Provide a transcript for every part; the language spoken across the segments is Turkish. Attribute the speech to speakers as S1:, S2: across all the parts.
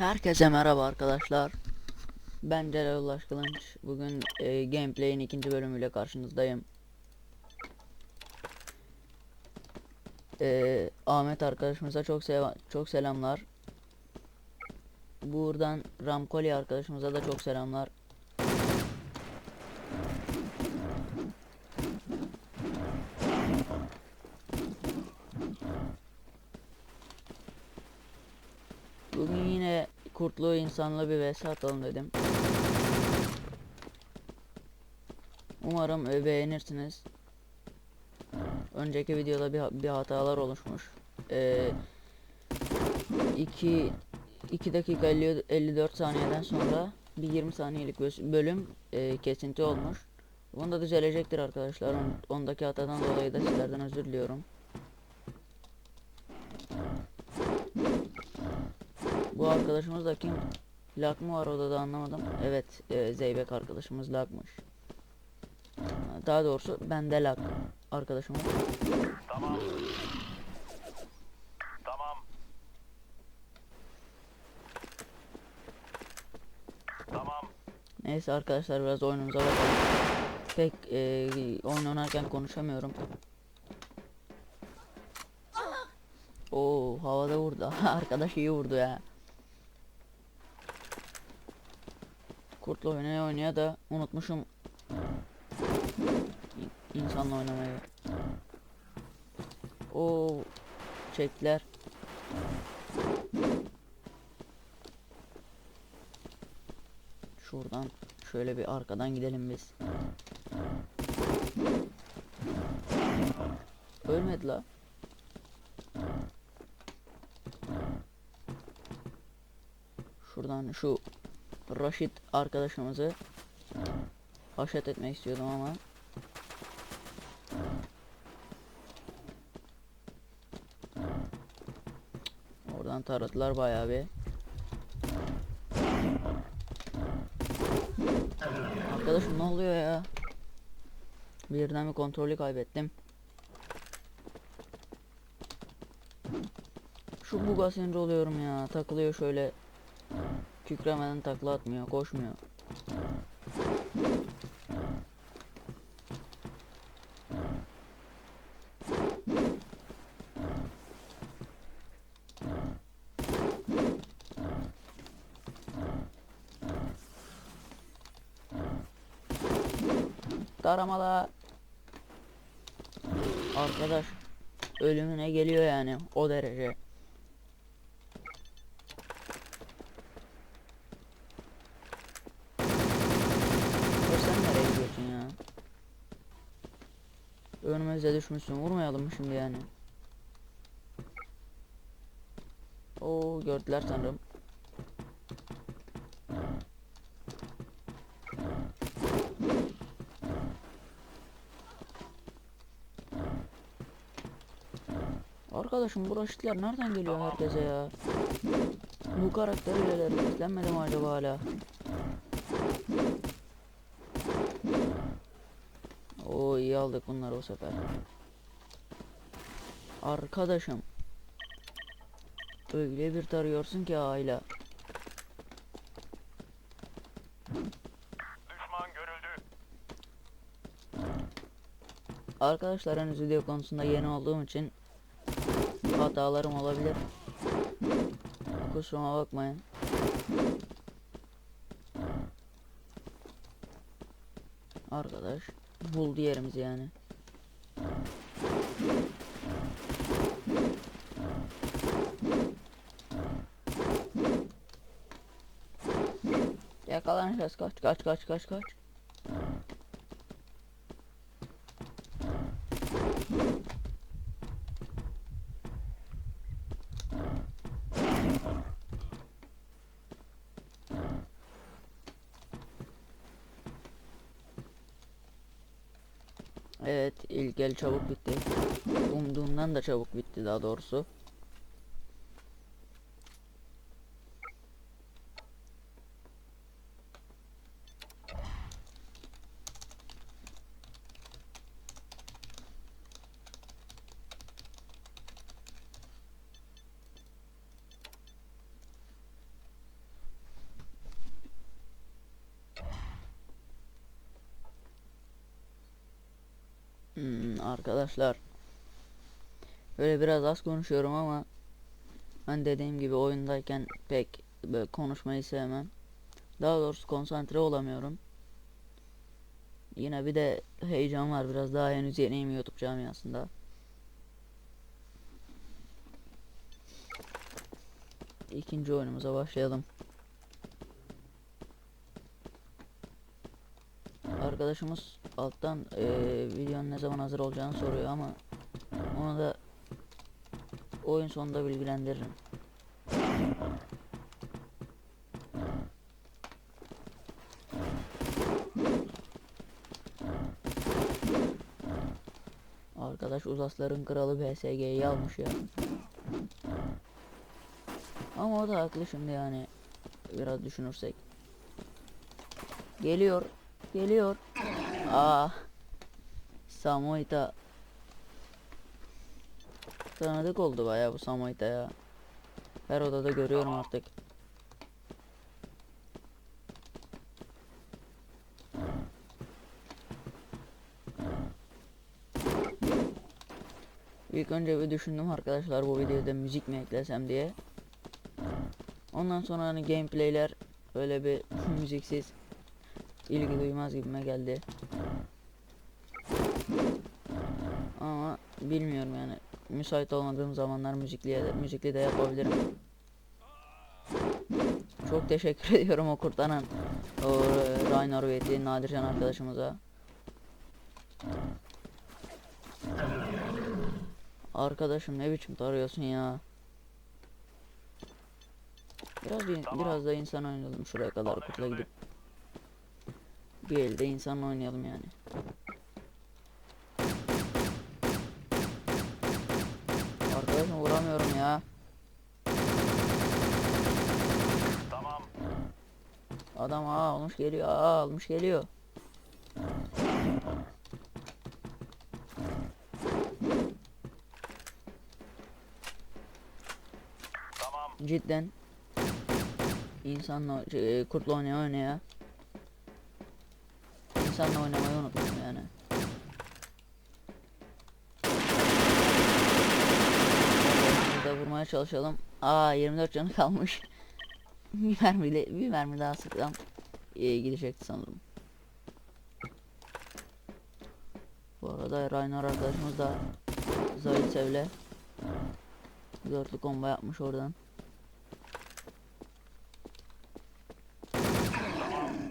S1: Herkese merhaba arkadaşlar. Ben Celal Ulaş Kılınç. Bugün e, gameplay'in ikinci bölümüyle karşınızdayım. E, Ahmet arkadaşımıza çok seva- çok selamlar. Buradan Ramkoli arkadaşımıza da çok selamlar. Bugün yine kurtlu insanla bir vs atalım dedim. Umarım beğenirsiniz. Önceki videoda bir, bir hatalar oluşmuş. Ee, 2 2 dakika 50, 54 saniyeden sonra bir 20 saniyelik bölüm e, kesinti olmuş. Bunda düzelecektir arkadaşlar. On- Ondaki hatadan dolayı da sizlerden özür diliyorum. Bu arkadaşımız da kim? Lag mı var odada anlamadım. Evet, e, Zeybek arkadaşımız lagmış. Daha doğrusu bende lag arkadaşımız.
S2: Tamam. Tamam. Tamam.
S1: Neyse arkadaşlar biraz oyunumuza bakalım. Pek e, oyun oynarken konuşamıyorum. Oo havada vurdu. Arkadaş iyi vurdu ya. Kurtla oynaya oynaya da unutmuşum insanla oynamayı. Oo çektiler. Şuradan şöyle bir arkadan gidelim biz. Ölmedi la. Şuradan şu Raşit arkadaşımızı haşet etmek istiyordum ama Oradan taradılar bayağı bir. Arkadaşım ne oluyor ya? Birden bir kontrolü kaybettim. Şu buga sinir oluyorum ya. Takılıyor şöyle. Kükremeden takla atmıyor, koşmuyor. Taramala. Arkadaş ölümüne geliyor yani o derece. Ya sen nereye gidiyorsun ya? Önümüze düşmüşsün. Vurmayalım mı şimdi yani? Oo gördüler sanırım. Arkadaşım bu raşitler nereden geliyor herkese ya? Bu karakter ileleri yüklenmedi mi acaba hala? Oo iyi aldık bunları o sefer. Arkadaşım. Öyle bir tarıyorsun ki aile.
S2: Düşman görüldü.
S1: Arkadaşlar henüz video konusunda yeni olduğum için hatalarım olabilir. Kusuruma bakmayın. Arkadaş buldu yerimizi yani. Yakalanacağız kaç kaç kaç kaç kaç. Evet ilk el çabuk bitti. Umduğumdan da çabuk bitti daha doğrusu. Hmm, arkadaşlar. Böyle biraz az konuşuyorum ama ben dediğim gibi oyundayken pek böyle konuşmayı sevmem. Daha doğrusu konsantre olamıyorum. Yine bir de heyecan var biraz daha henüz yeniyim YouTube camiasında. İkinci oyunumuza başlayalım. Arkadaşımız alttan eee videonun ne zaman hazır olacağını soruyor ama onu da oyun sonunda bilgilendiririm. Arkadaş Uzasların kralı BSG'yi almış ya. Ama o da haklı şimdi yani biraz düşünürsek. Geliyor. Geliyor. Ah. Samoita. Tanıdık oldu baya bu Samoita ya. Her odada görüyorum artık. İlk önce bir düşündüm arkadaşlar bu videoda müzik mi eklesem diye. Ondan sonra hani gameplayler böyle bir müziksiz ilgi duymaz gibime geldi. Ama bilmiyorum yani müsait olmadığım zamanlar müzikli de, müzikli de yapabilirim. Çok teşekkür ediyorum o kurtaran o e, Raynor ve Nadircan arkadaşımıza. Arkadaşım ne biçim tarıyorsun ya? Biraz bir,
S2: Tamam.
S1: biraz da insan oynayalım şuraya kadar kurtla
S2: Anlaşıldı.
S1: gidip. Bir elde insan oynayalım yani. Arkadaşım vuramıyorum ya.
S2: Tamam.
S1: Adam aa almış geliyor aa almış geliyor.
S2: Tamam.
S1: Cidden insanla şey, kurtla oynaya oynaya insanla oynamayı unutmuşum yani. Bir de vurmaya çalışalım. Aa 24 canı kalmış. bir mermiyle bir mermi daha sıksam iyi gidecekti sanırım. Bu arada Rainer arkadaşımız da Zayitsev'le dörtlü combo yapmış oradan.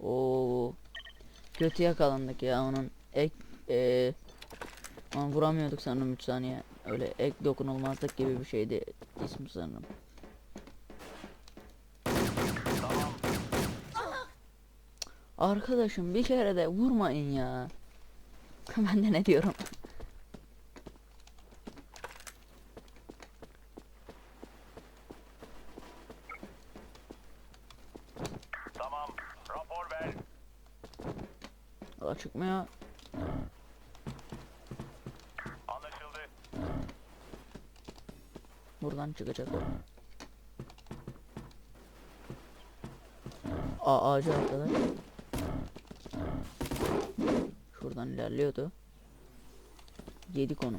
S1: Oo. Kötü yakalandık ya onun ek eee onu vuramıyorduk sanırım 3 saniye. Öyle ek dokunulmazlık gibi bir şeydi ismi sanırım. Arkadaşım bir kere de vurmayın ya. ben de ne diyorum. Aa, çıkmıyor.
S2: Anlaşıldı.
S1: Buradan çıkacak o. Aa ağacı arkadaş. Şuradan ilerliyordu. Yedik onu.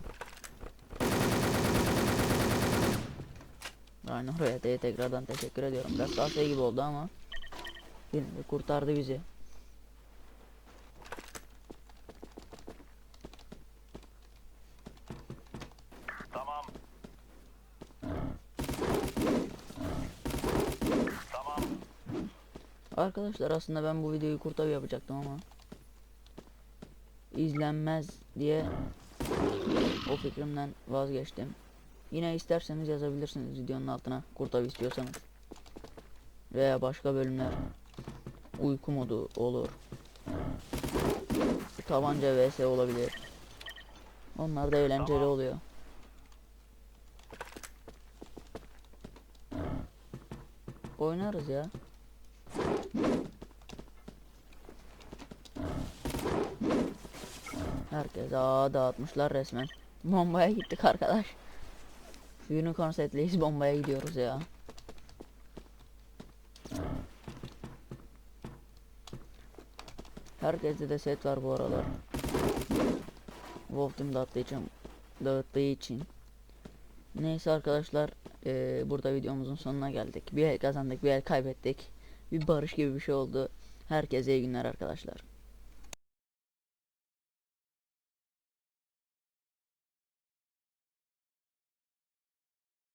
S1: Rhino RT'ye tekrardan teşekkür ediyorum. Biraz kasaya gibi oldu ama yine de kurtardı bizi.
S2: Tamam. Tamam.
S1: Arkadaşlar aslında ben bu videoyu kurtav yapacaktım ama izlenmez diye o fikrimden vazgeçtim. Yine isterseniz yazabilirsiniz videonun altına kurtav istiyorsanız. Veya başka bölümler. Uyku modu olur. Tabanca vs olabilir. Onlar da eğlenceli oluyor. Oynarız ya. Herkes aa dağıtmışlar resmen. Bombaya gittik arkadaş. Unicorn setleyiz bombaya gidiyoruz ya. Herkeste de set var bu aralar. Wolf Team dağıttığı için, dağıttığı için. Neyse arkadaşlar eee, burada videomuzun sonuna geldik. Bir el kazandık bir el kaybettik. Bir barış gibi bir şey oldu. Herkese iyi günler arkadaşlar.